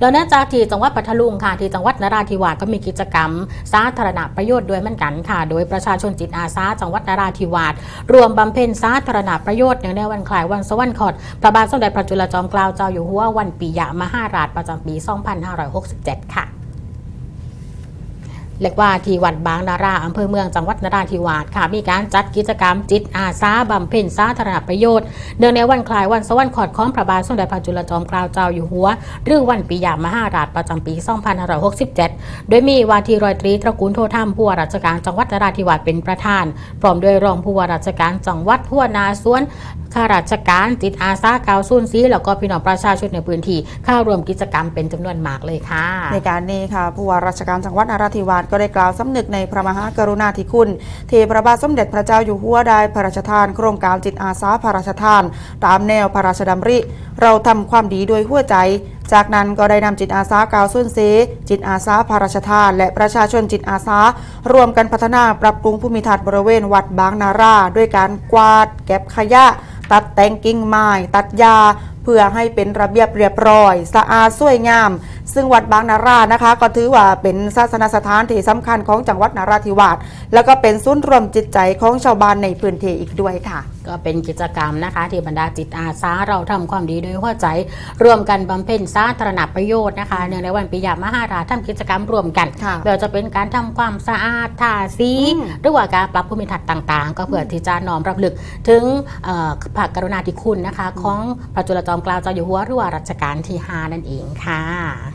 โดยเนื่องจากที่จังหวัดปัทลุงค่ะที่จังหวัดนราธิวาสก็มีกิจกรรม สาธารณประโยชน์ด้วยเหมือนกันค่ะ โดยประชาชนจิตอาสาจังหวัดนราธิวาสรวมบำเพ็ญสาธารณประโยชน์เนื่องในวันคล้ายวันสวรรคตพระบาทสมเด็จพระจุลจอมเกล้าเจ้าอยู่หัววันปียะมหาราชประจำปี 2567 ค่ะ เรียกว่าที่วัดบางนาราอำเภอเมืองจังหวัดนราธิวาสค่ะ มีการจัดกิจกรรมจิตอาสาบำเพ็ญสาธารณประโยชน์ เนื่องในวันคล้ายวันสวรรคตของพระบาทสมเด็จพระจุลจอมเกล้าเจ้าอยู่หัว หรือวันปียามหาราชประจำปี 2567 โดยมีวาทีรอยตรีตระกูลโทธรรมผู้ว่าราชการจังหวัดนราธิวาสเป็นประธาน พร้อมด้วยรองผู้ว่าราชการจังหวัดหัวนาสวนข้าราชการจิตอาสาเกาซุนซีแล้วก็พี่น้องประชาชนในพื้นที่เข้าร่วมกิจกรรมเป็นจำนวนมากเลยค่ะ ในการนี้ค่ะผู้ว่าราชการจังหวัดนราธิวาสก็ได้กล่าวสำนึกในพระมหากรุณาธิคุณที่พระบาทสมเด็จพระเจ้าอยู่หัวได้พระราชทาน โครงการจิตอาสาพระราชทาน ตามแนวพระราชดำริ เราทำความดีโดยหัวใจ จากนั้นก็ได้นำจิตอาสากาวสุนเซจิตอาสาพระราชทาน และประชาชนจิตอาสารวมกันพัฒนาปรับปรุงภูมิทัศน์บริเวณวัดบางนารา ด้วยการกวาด เก็บขยะ ตัดแต่งกิ่งไม้ตัดหญ้าเพื่อให้เป็นระเบียบเรียบร้อย สะอาดสวยงาม ซึ่งวัดบางนารานะคะ ก็ถือว่าเป็นศาสนสถานที่สำคัญของจังหวัดนราธิวาสแล้วก็เป็นศูนย์รวมจิตใจของชาวบ้านในพื้นที่อีกด้วยค่ะ ก็เป็นกิจกรรมนะคะ ที่บรรดาจิตอาสาเราทำความดีโดยหัวใจรวมกันบำเพ็ญสาธารณประโยชน์นะคะเนื่องในวันปียามหาราชทำกิจกรรมร่วมกันค่ะไม่ว่าจะเป็นการทำความสะอาดทาสีอืมหรือว่าการปรับภูมิทัศน์ต่าง ๆ ก็เพื่อที่จะน้อมรำลึกถึงเอ่อพระกรุณาธิคุณนะคะ ของพระจุลจอมเกล้าเจ้าอยู่หัวหรือว่ารัชกาลที่ 5 นั่นเองค่ะ